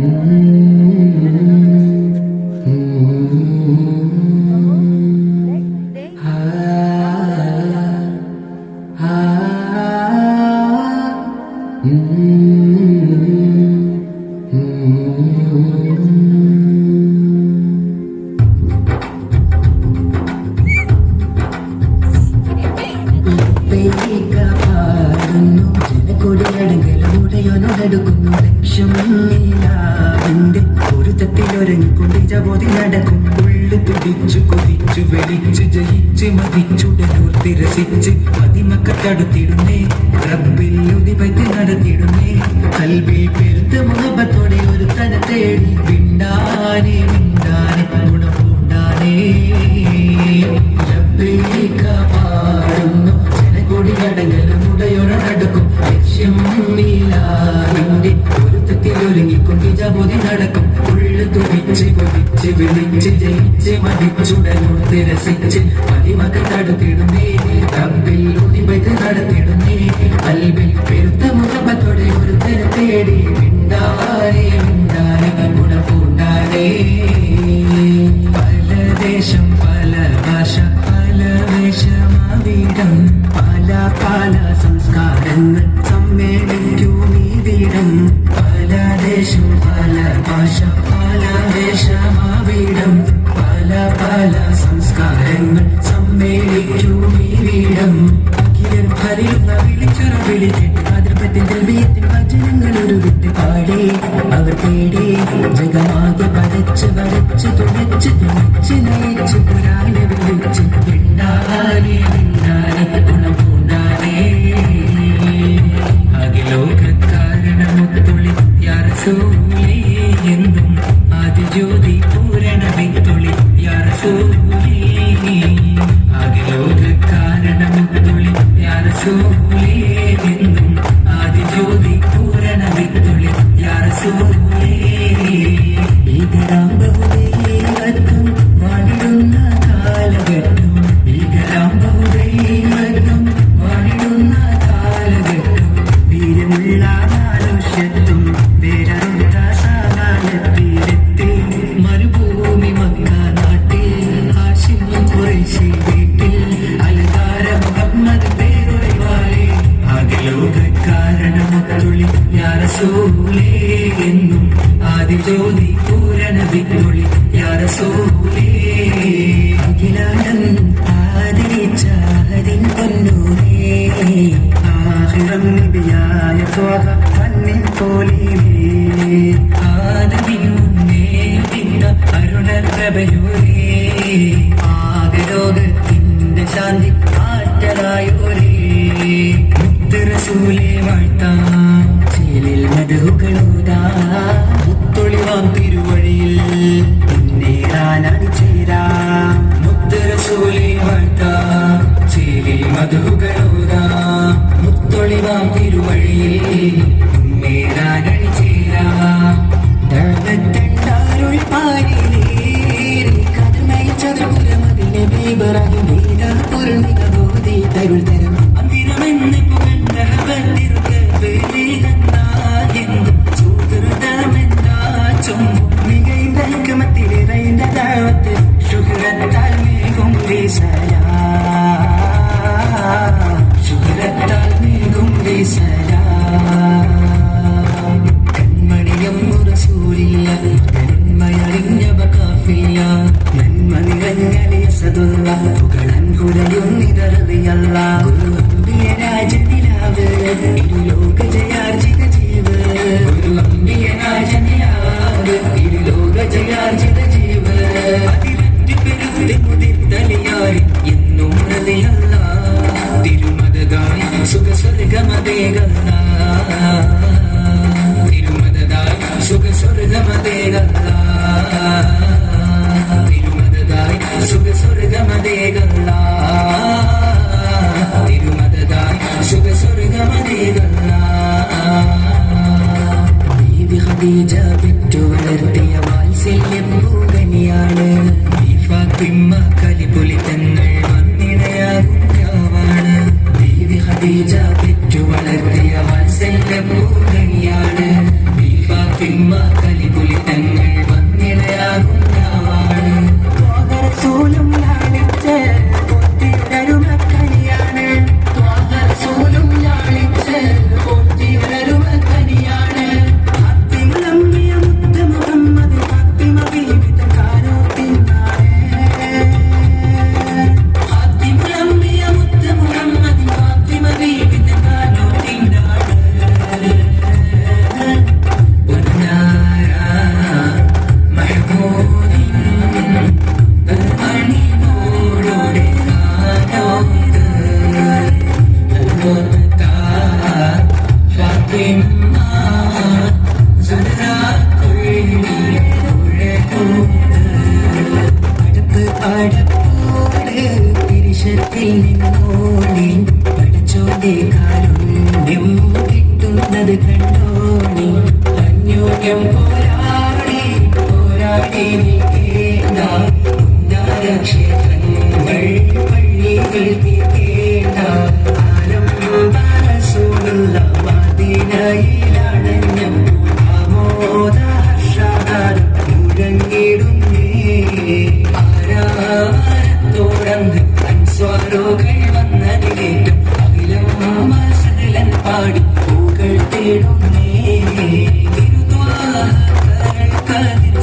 പാടുന്നു നടക്കും. ഉള്ളു തുടിച്ചു കൊതിച്ചു വെളിച്ചു ജയിച്ച് മതിച്ചുടനൂർ തിരസിച്ച് മതിമക്ക തടുത്തിടുന്നേ റബ്ബിൽ ഉതിപറ്റി നടത്തിടുന്നേ. കൽവിൽ പെരുത്ത മുഹബത്തോടെ ഒരു തന തേടി വിണ്ടാനെ വിണ്ടാനെ ഗുണപൂണ്ടാനേ ലബ്ബൈക പാടുന്നു. ജനകൊടിയടങ്ങലും ഉടയോടടുക്കും ലക്ഷ്യം നീലാവിന്റെ പൊരുത്തത്തിൽ ഒരുങ്ങിക്കൊണ്ട് ജപോതി നടക്കും. ഉള്ളു തുടിച്ച് കൊതിച്ച് വിളിച്ച് ജയിച്ച് തടുത്തിടുന്നേ തമ്പിൽ ഉതിപറ്റി നടത്തിടുന്നേ ഭാഷ പല വേഷമാവിടം പല പല സംസ്കാരങ്ങൾ സമ്മേളിക്കും ഈ വീടം ഹരിയുന്ന വിളിച്ചൊരു വിളിച്ചിട്ട് മാതൃപത്തിൽ ദ്രവ്യത്തിൽ വചനങ്ങൾ ഒരു വിട്ട് പാടി. അവർ തേടി ജഗമാകെ പടച്ച് വരച്ച് തുണച്ച് തുണച്ച് നയിച്ച് പുരാനെ വിളിച്ച് പിണ്ടാനെ പിണ്ടാനെ ഗുണം എന്നും ആദിജ്യോതി അഖിലോകാരണമൊത്തുള്ളി യാറസൂലേ 你就你。റസൂലില്ല നന്മയറിഞ്ഞവ കാഫില്ല നന്മ നിറഞ്ഞ പുകളൻ കുരയുന്നിതറിയല്ല ഖദീജ പെറ്റു വളർത്തിയ വാത്സല്യം പൂകനിയാണ് ഈ ഫാത്തിമ കലിപുലി തങ്ങൾ വന്നിടയാകും രാവാണ് ബീവി ഖദീജ പെറ്റു വളർത്തിയ വാത്സല്യം പൂകനിയാണ് ഈ ഫാത്തിമ orgullo ക്ഷേത്രങ്ങൾ പള്ളികൾ തേട ആലംബാരസുള്ള മതിനയിലാണ് ഞാൻ ആമോദർഷാൽ മുഴങ്ങിടുന്നേ ആരാരത്തോടന്ന് അൻസ്വാരോകൾ വന്നതിലേറ്റം അഖിലം മസലൻ പാടി പൂകൾ തേടുന്നേ. തിരുവാഹ കരൾ കതിർ